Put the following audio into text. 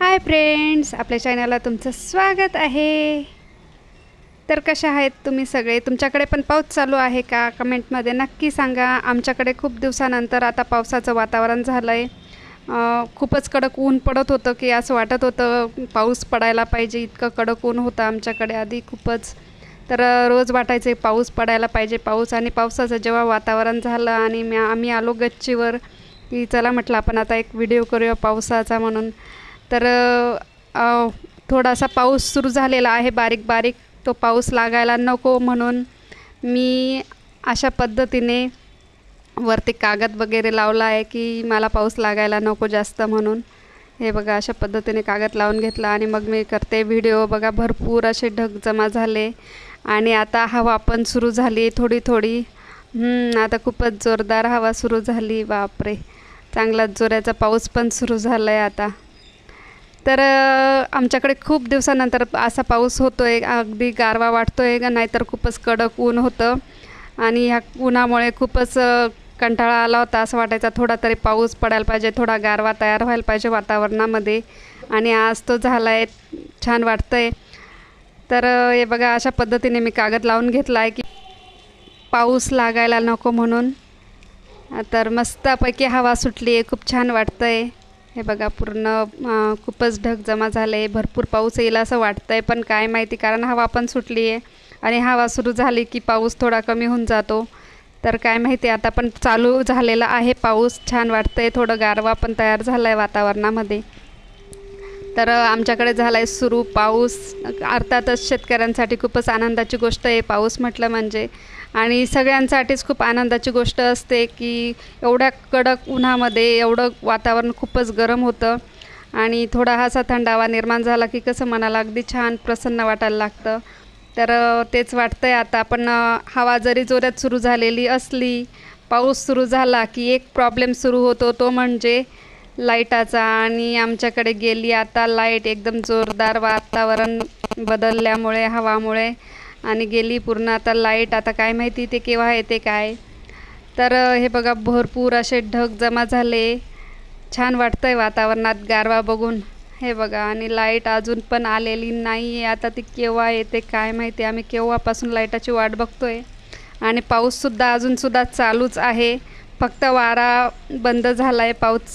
Hi friends आपल्या चॅनलला तुमचं स्वागत आहे. तर कशा आहेत तुम्ही सगळे? तुमच्याकडे पण पाऊस चालू आहे का? कमेंटमध्ये नक्की सांगा. आमच्याकडे खूप दिवसानंतर आता पावसाचं वातावरण झालं आहे खूपच कडक ऊन पडत होतं की असं वाटत होतं पाऊस पडायला पाहिजे इतकं कडक ऊन होतं आमच्याकडे आधी खूपच. तर रोज वाटायचे पाऊस पडायला पाहिजे पाऊस आणि पावसाचं जेव्हा वातावरण झालं आणि मी आम्ही आलो गच्चीवर की चला म्हटलं आपण आता एक व्हिडिओ करूया पावसाचा म्हणून. तर थोडासा पाऊस सुरू झालेला आहे बारीक बारीक. तो पाऊस लागायला नको म्हणून मी अशा पद्धतीने वरती कागद वगैरे लावला आहे की मला पाऊस लागायला नको जास्त म्हणून. हे बघा अशा पद्धतीने कागद लावून घेतला आणि मग मी करते व्हिडिओ. बघा भरपूर असे ढग जमा झाले आणि आता हवा पण सुरू झाली थोडी थोडी. आता खूपच जोरदार हवा सुरू झाली. बापरे! चांगलाच जोराचा पाऊस पण सुरू झाला आहे आता. तर आमच्याकडे खूप दिवसानंतर असा पाऊस होतो आहे अगदी गारवा वाटतो आहे का नाहीतर खूपच कडक ऊन होतं. आणि ह्या उन्हामुळे खूपच कंटाळा आला होता असं वाटायचा थोडा तरी पाऊस पडायला पाहिजे थोडा गारवा तयार व्हायला पाहिजे वातावरणामध्ये. आणि आज तो झाला आहे छान वाटतं आहे तर हे बघा अशा पद्धतीने मी कागद लावून घेतला आहे की पाऊस लागायला नको म्हणून. तर मस्तपैकी हवा सुटली आहे खूप छान वाटतं आहे हे बघा पूर्ण खूपच ढग जमा झाले आहे भरपूर पाऊस येईल असं वाटतं आहे पण काय माहिती कारण हवा पण सुटली आहे आणि हवा सुरू झाली की पाऊस थोडा कमी होऊन जातो. तर काय माहिती आता पण चालू झालेला आहे पाऊस. छान वाटतं आहे थोडं गारवा पण तयार झाला आहे वातावरणामध्ये. तर आमच्याकडे झाला आहे सुरू पाऊस. अर्थातच शेतकऱ्यांसाठी खूपच आनंदाची गोष्ट आहे पाऊस म्हटलं म्हणजे. आणि सगळ्यांसाठीच खूप आनंदाची गोष्ट असते की एवढ्या कडक उन्हामध्ये एवढं वातावरण खूपच गरम होतं. आणि थोडा हा असा थंडावा निर्माण झाला की कसं मनाला अगदी छान प्रसन्न वाटायला लागतं. तर तेच वाटतं आहे आता. पण हवा जरी जोरात सुरू झालेली असली पाऊस सुरू झाला की एक प्रॉब्लेम सुरू होतो तो म्हणजे लाईटाचा आणि आमच्याकडे गेली आता लाइट एकदम जोरदार वातावरण बदलल्यामुळे हवामुळे. आणि गेली पूर्ण आता लाइट आता काय माहिती ते केव्हा येते काय. तर हे बघा भरपूर असे ढग जमा झाले. छान वाटतं आहे वातावरणात गारवा बघून. हे बघा आणि लाइट अजून पण आलेली नाही आहे आता ती केव्हा येते काय माहिती? आम्ही केव्हापासून लाईटाची वाट बघतो आहे आणि पाऊससुद्धा अजूनसुद्धा चालूच आहे. फक्त वारा बंद झाला आहे पाऊस